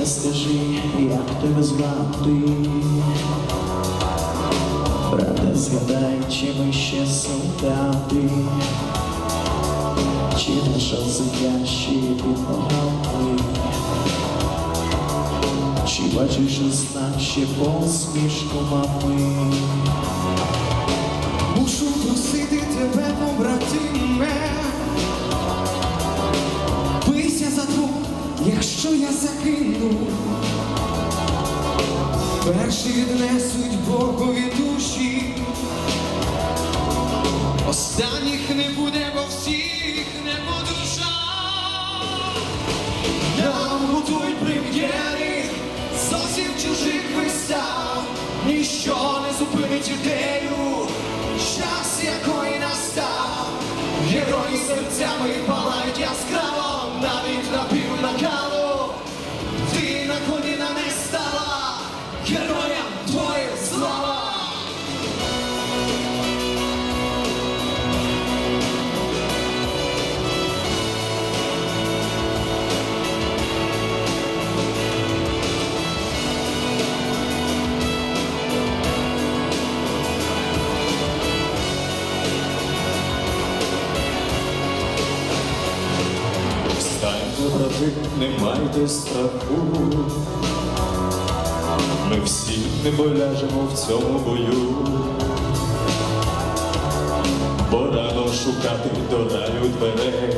скажи, як тебе звати? Брате, згадай, чи ми ще солдати, чи наша земля під ногами, чи бачиш знак ще посмішку мами? Мушу просити тебе, я перші віднесуть Богові душі, останніх не буде, бо всіх не по душах. Нам готують прем'єри зовсім чужих вистав, ніщо не зупинить ідею, час якої настав, герої серцями героям твоє слава. Встаньте, брати, не майте страху. Ми всі не поляжемо в цьому бою. Бо рано шукати до раю дверей.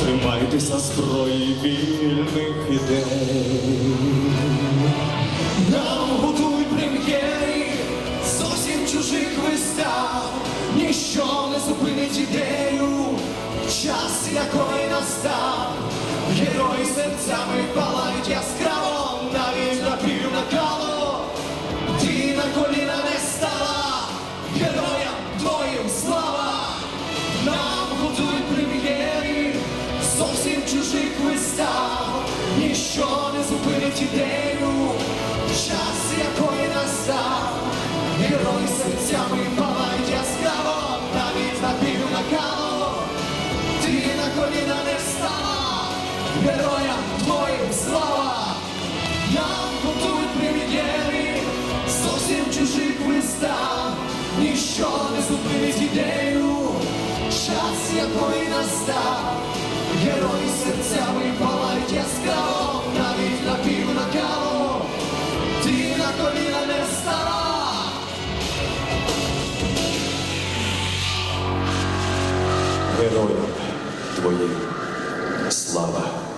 Тримайтеся зброї вільних ідей. Нам готують прем'єри зовсім чужих вистав, ніщо не зупинить ідею, час якої настав, серцями палають яскраво, навіть на пів накалу, ти на коліна не стала, героям твоїм слава, нам готують прем'єри зовсім чужих вистав, ніщо не зупинить ідею, час якої настав, герої серцями палають нам чужих вистав, ніщо не зупинить ідею, час якої настав, герої серцями палають яскраво, навіть на пів накалу, на коліна не стала. Героям твоєї слава.